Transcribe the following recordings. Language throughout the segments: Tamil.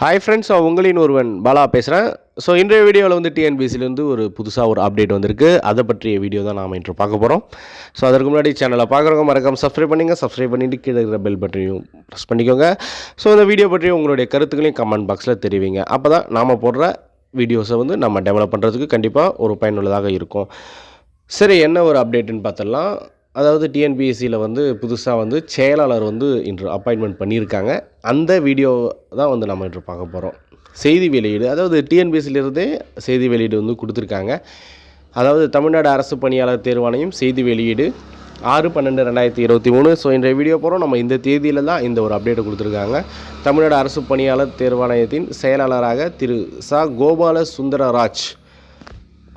ஹாய் ஃப்ரெண்ட்ஸ் உங்களின் ஒருவன் பாலா பேசுகிறேன் ஸோ இன்றைய வீடியோவில் வந்து டிஎன்பிசிலேருந்து ஒரு புதுசாக ஒரு அப்டேட் வந்திருக்கு. அதை பற்றிய வீடியோ தான் நாம் இன்று பார்க்க போகிறோம் ஸோ அதற்கு முன்னாடி சேனலை பார்க்குறவங்க மறக்காம சப்ஸ்கிரைப் பண்ணிங்க. சப்ஸ்கிரைப் பண்ணிட்டு கீழே இருக்கிற பெல் பட்டனையும் ப்ரெஸ் பண்ணிக்கோங்க. ஸோ இந்த வீடியோ பற்றி உங்களுடைய கருத்துக்களையும் கமெண்ட் பாக்ஸில் தெரிவிங்க. அப்போ தான் நாம் போடுற வீடியோஸை வந்து நம்ம டெவலப் பண்ணுறதுக்கு கண்டிப்பாக ஒரு பயனுள்ளதாக இருக்கும். சரி என்ன ஒரு அப்டேட்டுன்னு பார்த்தலாம் அதாவது டிஎன்பிஎஸ்சியில் வந்து புதுசாக வந்து செயலாளர் வந்து இன்று அப்பாயின்மெண்ட் பண்ணியிருக்காங்க. அந்த வீடியோ தான் வந்து நம்ம இன்று பார்க்க போகிறோம் செய்தி வெளியீடு அதாவது டிஎன்பிஎஸ்சிலிருந்தே செய்தி வெளியீடு வந்து கொடுத்துருக்காங்க. அதாவது தமிழ்நாடு அரசு பணியாளர் தேர்வாணையம் செய்தி வெளியீடு ஆறு பன்னெண்டு ரெண்டாயிரத்தி இருபத்தி மூணு. ஸோ இன்றைய வீடியோ போகிறோம் நம்ம இந்த தேதியில் தான் இந்த ஒரு அப்டேட்டை கொடுத்துருக்காங்க. தமிழ்நாடு அரசு பணியாளர் தேர்வாணையத்தின் செயலாளராக திரு ச. கோபால சுந்தரராஜ்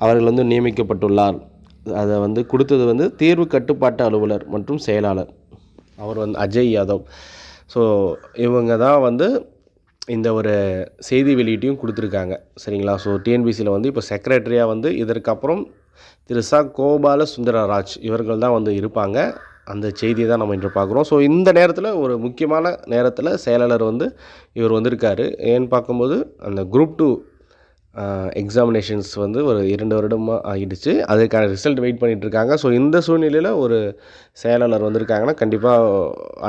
அவர்கள் வந்து நியமிக்கப்பட்டுள்ளார். அதை வந்து கொடுத்தது வந்து தேர்வு கட்டுப்பாட்டு அலுவலர் மற்றும் செயலாளர். அவர் வந்து அஜய் யாதவ். ஸோ இவங்க தான் வந்து இந்த ஒரு செய்தி வெளியீட்டையும் கொடுத்துருக்காங்க. சரிங்களா? ஸோ டிஎன்பிசியில் வந்து இப்போ செக்ரட்டரியாக வந்து இதற்கப்புறம் திரு ச. கோபால சுந்தரராஜ் இவர்கள் தான் வந்து இருப்பாங்க. அந்த செய்தியை தான் நம்ம இன்று பார்க்குறோம். ஸோ இந்த நேரத்தில் ஒரு முக்கியமான நேரத்தில் செயலாளர் வந்து இவர் வந்திருக்காரு. ஏன்னு பார்க்கும்போது அந்த குரூப் டூ எக்ஸாமினேஷன்ஸ் வந்து ஒரு இரண்டு வருடமாக ஆகிடுச்சு அதுக்கான ரிசல்ட் வெயிட் பண்ணிகிட்ருக்காங்க இருக்காங்க. ஸோ இந்த சூழ்நிலையில் ஒரு செயலாளர் வந்திருக்காங்கன்னா கண்டிப்பாக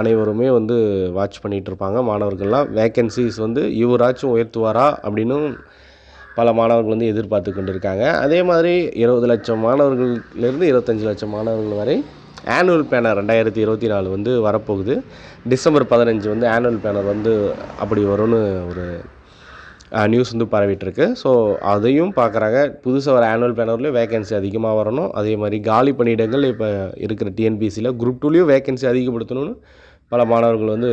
அனைவருமே வந்து வாட்ச் பண்ணிகிட்ருப்பாங்க மாணவர்கள்லாம் வேக்கன்சிஸ் வந்து இவராச்சும் உயர்த்துவாரா? அப்படின்னும் பல மாணவர்கள் வந்து எதிர்பார்த்து கொண்டு இருக்காங்க அதே மாதிரி இருபது லட்சம் மாணவர்கள்லேருந்து இருபத்தஞ்சி லட்சம் மாணவர்கள் வரை ஆனுவல் பேனர் ரெண்டாயிரத்தி இருபத்தி நாலு வந்து வரப்போகுது. டிசம்பர் பதினஞ்சு வந்து ஆனுவல் பேனர் வந்து அப்படி வரும்னு ஒரு நியூஸ் வந்து பரவிட்டுருக்கு. ஸோ அதையும் பார்க்குறாங்க புதுசாக வர ஆனுவல் பேனர்லேயும் வேகன்சி அதிகமாக வரணும். அதே மாதிரி காலி பணியிடங்கள் இப்போ இருக்கிற டிஎன்பிசியில் குரூப் டூலேயும் வேகன்சி அதிகப்படுத்தணும்னு பல மாணவர்கள் வந்து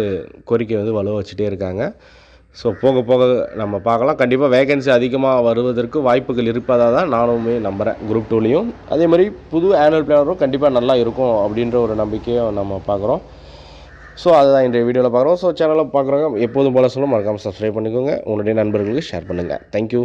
கோரிக்கை வந்து வலுவ வச்சுட்டே இருக்காங்க. ஸோ போக போக நம்ம பார்க்கலாம். கண்டிப்பாக வேகன்சி அதிகமாக வருவதற்கு வாய்ப்புகள் இருப்பதாக தான் நானுமே நம்புகிறேன் குரூப் டூலேயும் அதே மாதிரி புது ஆனுவல் பிளானரும் கண்டிப்பாக நல்லா இருக்கும் அப்படின்ற ஒரு நம்பிக்கையும் நம்ம பார்க்குறோம். ஸோ அதுதான் இன்றைய வீடியோவில் பார்க்குறோம். ஸோ சேனலை பார்க்குறவங்க எப்போதும் போல சொல்ல மறக்காமல் சப்ஸ்கிரைப் பண்ணிக்கோங்க. உங்களுடைய நண்பர்களுக்கு ஷேர் பண்ணுங்கள் தேங்க்யூ